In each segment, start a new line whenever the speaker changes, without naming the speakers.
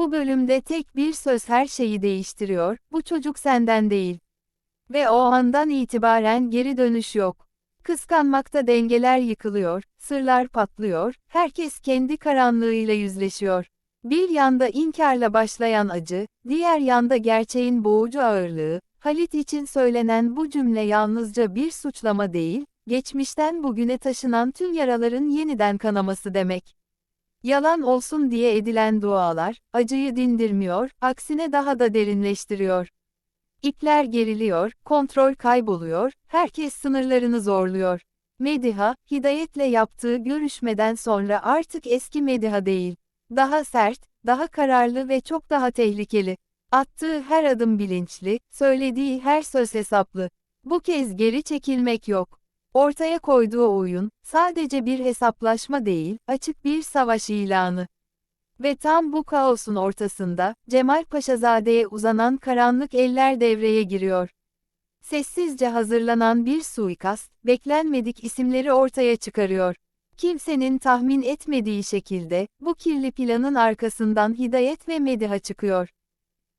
Bu bölümde tek bir söz her şeyi değiştiriyor, bu çocuk senden değil. Ve o andan itibaren geri dönüş yok. Kıskanmakta dengeler yıkılıyor, sırlar patlıyor, herkes kendi karanlığıyla yüzleşiyor. Bir yanda inkarla başlayan acı, diğer yanda gerçeğin boğucu ağırlığı, Halit için söylenen bu cümle yalnızca bir suçlama değil, geçmişten bugüne taşınan tüm yaraların yeniden kanaması demek. Yalan olsun diye edilen dualar, acıyı dindirmiyor, aksine daha da derinleştiriyor. İpler geriliyor, kontrol kayboluyor, herkes sınırlarını zorluyor. Mediha, Hidayet'le yaptığı görüşmeden sonra artık eski Mediha değil. Daha sert, daha kararlı ve çok daha tehlikeli. Attığı her adım bilinçli, söylediği her söz hesaplı. Bu kez geri çekilmek yok. Ortaya koyduğu oyun, sadece bir hesaplaşma değil, açık bir savaş ilanı. Ve tam bu kaosun ortasında, Cemal Paşazade'ye uzanan karanlık eller devreye giriyor. Sessizce hazırlanan bir suikast, beklenmedik isimleri ortaya çıkarıyor. Kimsenin tahmin etmediği şekilde, bu kirli planın arkasından Hidayet ve Mediha çıkıyor.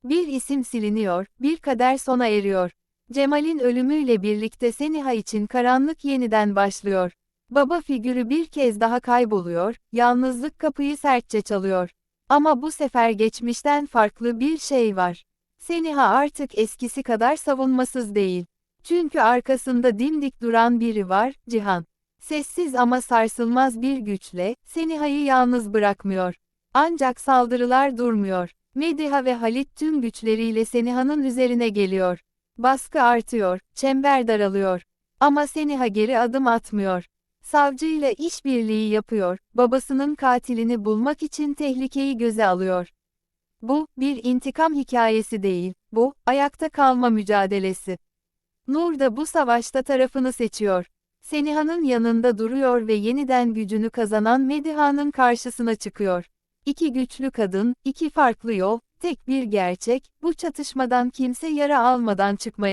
Bir isim siliniyor, bir kader sona eriyor. Cemal'in ölümüyle birlikte Seniha için karanlık yeniden başlıyor. Baba figürü bir kez daha kayboluyor, yalnızlık kapıyı sertçe çalıyor. Ama bu sefer geçmişten farklı bir şey var. Seniha artık eskisi kadar savunmasız değil. Çünkü arkasında dimdik duran biri var, Cihan. Sessiz ama sarsılmaz bir güçle, Seniha'yı yalnız bırakmıyor. Ancak saldırılar durmuyor. Mediha ve Halit tüm güçleriyle Seniha'nın üzerine geliyor. Baskı artıyor, çember daralıyor. Ama Seniha geri adım atmıyor. Savcıyla işbirliği yapıyor, babasının katilini bulmak için tehlikeyi göze alıyor. Bu, bir intikam hikayesi değil, bu, ayakta kalma mücadelesi. Nur da bu savaşta tarafını seçiyor. Seniha'nın yanında duruyor ve yeniden gücünü kazanan Mediha'nın karşısına çıkıyor. İki güçlü kadın, iki farklı yol, tek bir gerçek, bu çatışmadan kimse yara almadan çıkmaya